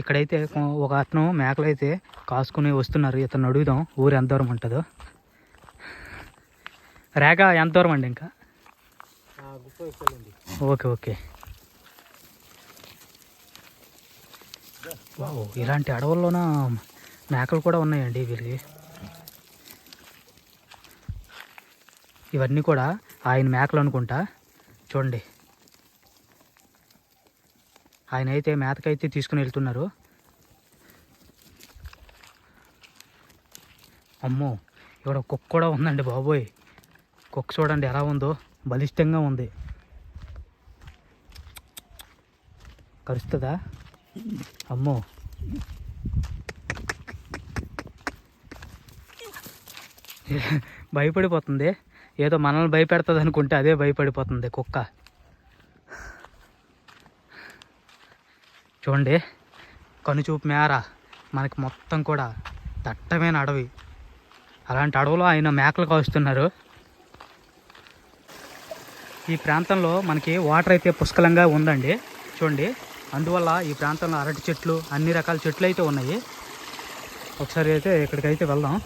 ఇక్కడైతే ఒక అతను మేకలు అయితే కాసుకుని వస్తున్నారు. ఇతను అడుగుదాం. ఊరు ఎంత దూరం ఉంటుందో. రేఖ ఎంత దూరం అండి ఇంకా? Okay okay. వావ్, ఇలాంటి అడవుల్లోన మేకలు కూడా ఉన్నాయండి వీరికి ఇవన్నీ కూడా ఆయన మేకలు అనుకుంటా. చూడండి. ఆయన అయితే మేతకైతే తీసుకుని వెళ్తున్నారు. అమ్మో ఇక్కడ కుక్క కూడా ఉందండి బాబోయ్. కుక్క చూడండి ఎలా ఉందో బలిష్టంగా ఉంది. కరుస్తుందా? అమ్మో. భయపడిపోతుంది. ఏదో మనల్ని భయపెడుతుంది అనుకుంటే అదే భయపడిపోతుంది కుక్క. చూడండి. కనుచూపు మేర. మనకి మొత్తం కూడా దట్టమైన అడవి. అలాంటి అడవిలో ఆయన మేకలు కాస్తున్నారు. ఈ ప్రాంతంలో మనకి వాటర్ అయితే పుష్కలంగా ఉందండి. చూడండి. అందువల్ల ఈ ప్రాంతంలో అరటి చెట్లు అన్ని రకాల చెట్లు అయితే ఉన్నాయి. ఒకసారి అయితే ఇక్కడికైతే వెళ్దాం.